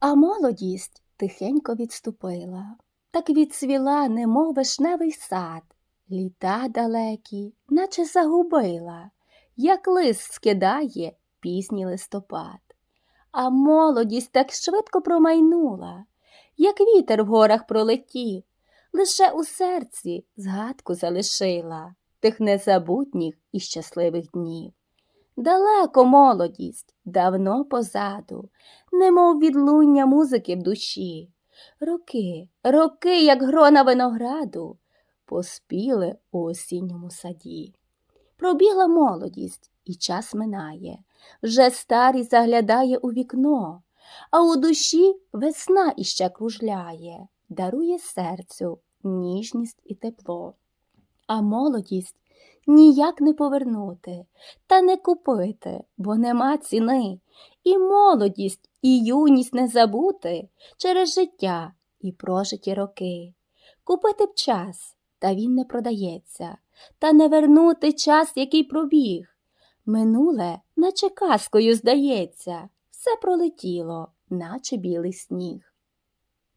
А молодість тихенько відступила, так відцвіла, немов вишневий сад, літа далекі, наче загубила, як лист скидає пізній листопад. А молодість так швидко промайнула, як вітер в горах пролетів, лише у серці згадку залишила тих незабутніх і щасливих днів. Далеко молодість, давно позаду, немов відлуння музики в душі. Роки, роки, як грона винограду, поспіли у осінньому саді. Пробігла молодість, і час минає, вже старість заглядає у вікно, а у душі весна іще кружляє, дарує серцю ніжність і тепло. А молодість ніяк не повернути та не купити, бо нема ціни. І молодість, і юність не забути через життя і прожиті роки. Купити б час, та він не продається, та не вернути час, який пробіг. Минуле, наче казкою здається, все пролетіло, наче білий сніг.